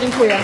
Dziękuję.